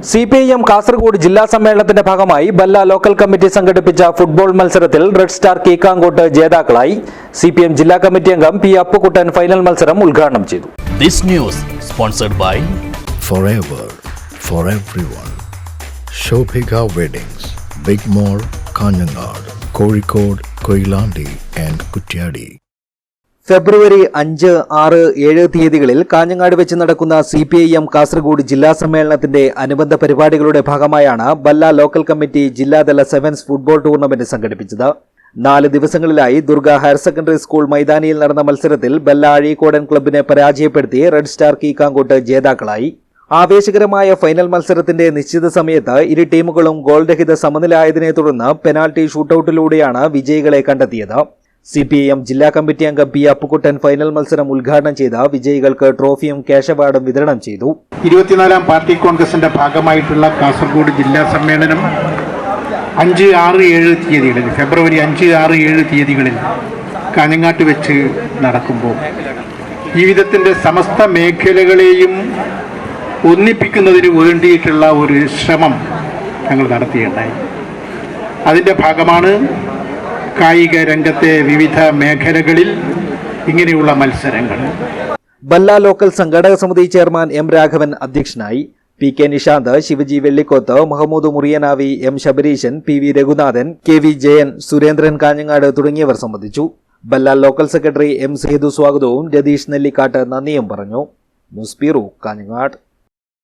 C P I M Kasaragod ജില്ലാ സമ്മേളനത്തിന്റെ ഭാഗമായി ബല്ല ലോക്കൽ കമ്മിറ്റി സംഘടിപ്പിച്ച ഫുട്ബോൾ മത്സരത്തിൽ റെഡ് സ്റ്റാർ കീക്കാങ്കോട്ട് ജേതാക്കളായി സി പി എം ജില്ലാ കമ്മിറ്റി അംഗം പി അപ്പുകുട്ടൻ ഫൈനൽ മത്സരം ഉദ്ഘാടനം ചെയ്തു This news sponsored by forever for everyone. Shobhika Weddings, Big Mall, Kanyanad, Kozhikode, Koilandi and Kutyadi. ഫെബ്രുവരി അഞ്ച് ആറ് ഏഴ് തീയതികളിൽ കാഞ്ഞങ്ങാട് വെച്ച് നടക്കുന്ന C P I M Kasaragod ജില്ലാ സമ്മേളനത്തിന്റെ അനുബന്ധ പരിപാടികളുടെ ഭാഗമായാണ് ബല്ല ലോക്കൽ കമ്മിറ്റി ജില്ലാതല സെവൻസ് ഫുട്ബോൾ ടൂർണമെന്റ് സംഘടിപ്പിച്ചത്. നാല് ദിവസങ്ങളിലായി ദുർഗ ഹയർ സെക്കൻഡറി സ്കൂൾ മൈതാനിയിൽ നടന്ന മത്സരത്തിൽ ബല്ല അഴീക്കോടൻ ക്ലബിനെ പരാജയപ്പെടുത്തി റെഡ് സ്റ്റാർ കീക്കാങ്കോട്ട് ജേതാക്കളായി. ആവേശകരമായ ഫൈനൽ മത്സരത്തിന്റെ നിശ്ചിത സമയത്ത് ഇരു ടീമുകളും ഗോൾരഹിത സമനിലായതിനെ തുടർന്ന് പെനാൽറ്റി ഷൂട്ടൌട്ടിലൂടെയാണ് വിജയികളെ കണ്ടെത്തിയത്. സി പി ഐ എം ജില്ലാ കമ്മിറ്റി അംഗം പി അപ്പുക്കുട്ടൻ ഫൈനൽ മത്സരം ഉദ്ഘാടനം ചെയ്ത വിജയികൾക്ക് ട്രോഫിയും ക്യാഷ് അവാർഡും വിതരണം ചെയ്തു. ഇരുപത്തിനാലാം പാർട്ടി കോൺഗ്രസിന്റെ ഭാഗമായിട്ടുള്ള കാസർഗോഡ് ജില്ലാ സമ്മേളനം അഞ്ച് ആറ് ഏഴ് തീയതികളിൽ ഫെബ്രുവരി അഞ്ച് ആറ് ഏഴ് തീയതികളിൽ കാഞ്ഞങ്ങാട്ട് വെച്ച് നടക്കുമ്പോൾ ജീവിതത്തിന്റെ സമസ്ത മേഖലകളെയും ഒന്നിപ്പിക്കുന്നതിന് വേണ്ടിയിട്ടുള്ള ഒരു ശ്രമം ഞങ്ങൾ നടത്തിയിട്ടുണ്ടായി. അതിന്റെ ഭാഗമാണ് കായിക രംഗത്തെ വിവിധ മേഖലകളിൽ ഇങ്ങനെയുള്ള മത്സരങ്ങൾ. ബല്ല ലോക്കൽ സംഘാടക സമിതി ചെയർമാൻ എം രാഘവൻ അധ്യക്ഷനായി P K Nishanth Shivaji Vellikoth Muhammad Muriyanavi M Shabareeshan P V Raghunathan K V Jayan Surendran Kanhangad തുടങ്ങിയവർ സംബന്ധിച്ചു. Balla local secretary M Sethu സ്വാഗതവും രതീഷ് നെല്ലിക്കാട്ട് നന്ദിയും പറഞ്ഞു. News bureau Kanhangad.